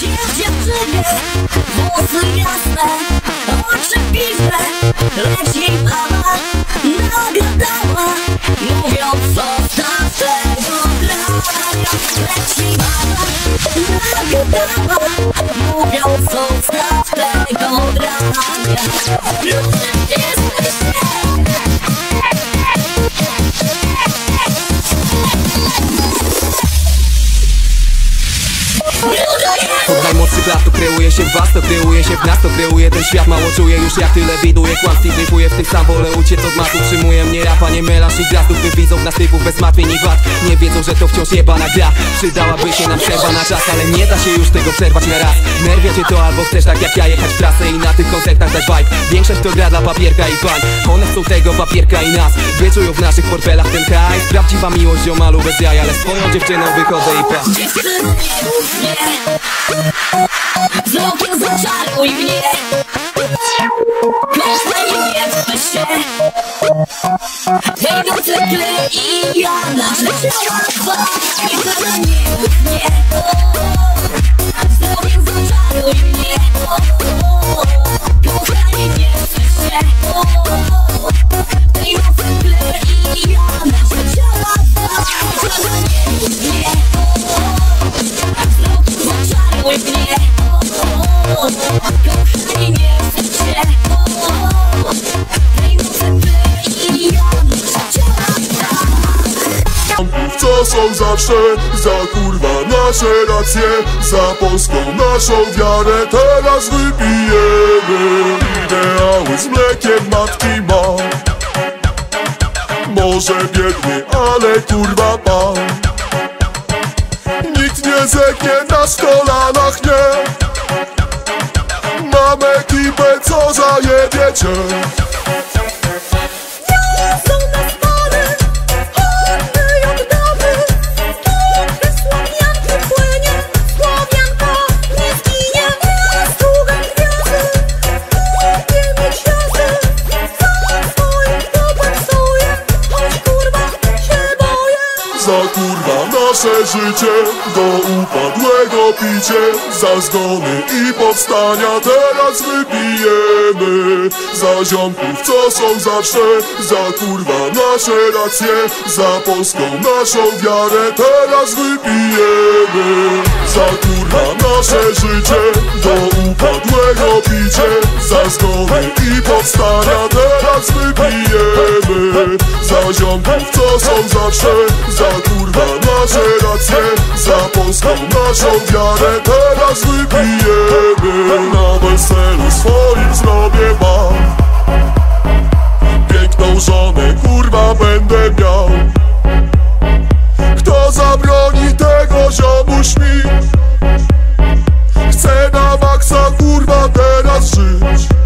Jest dziewczynie, włosy jasne, oczy pisze Lecz jej mama nagadała Mówiąc zostaw tego grania Lecz jej mama nagadała Mówiąc zostaw tego grania Jesteś kreuje się w was, to kreuje się w nas, to kreuje ten świat. Mało czuję już jak tyle widuję kłamstw i dryfuję w tym sam. Wolę uciec od matu, przyjmuję mnie rapa, nie melasz i gwiazdów. Wywidzą w nas typów bez martwień i wad Nie wiedzą, że to wciąż jebana gra. Przydałaby się nam przerwa na czas, ale nie da się już tego przerwać na raz. Nerwia cię to albo chcesz tak jak ja jechać w trasę i na tych koncertach dać vibe. Większość to gra dla papierka i pań One chcą tego papierka i nas. Wyczują w naszych portfelach ten hajs. Prawdziwa miłość ziomalu bez jaj, ale swoją dziewczyną wychodzę i patrz Wzrokiem zaczaruj mnie. Nie wstydź się. Wejdą cykle i ja nasze ciała dwa Dziewczyny nie nie Wzrokiem zaczaruj mnie. Kochaj nie się Co są zawsze za kurwa nasze racje Za polską naszą wiarę. Teraz wypijemy Ideały z mlekiem matki ma. Może biedny, ale kurwa pan Nikt nie zeknie na kolanach, nie. Mam ekipę, co zajebiecie kurwa nasze życie Do upadłego picie Za zgony i powstania Teraz wypijemy. Za ziomków co są zawsze Za kurwa nasze racje Za polską naszą wiarę Teraz wypijemy. Za kurwa nasze życie Do upadłego picie Za zgony i powstania Teraz wypijemy. Za ziomków co są zawsze Za kurwa naszą wiarę. Teraz wybijemy Na weselu swoim zrobię wam Piękną żonę kurwa będę miał. Kto zabroni tego ziomuś mi? Chcę na maksa kurwa teraz żyć.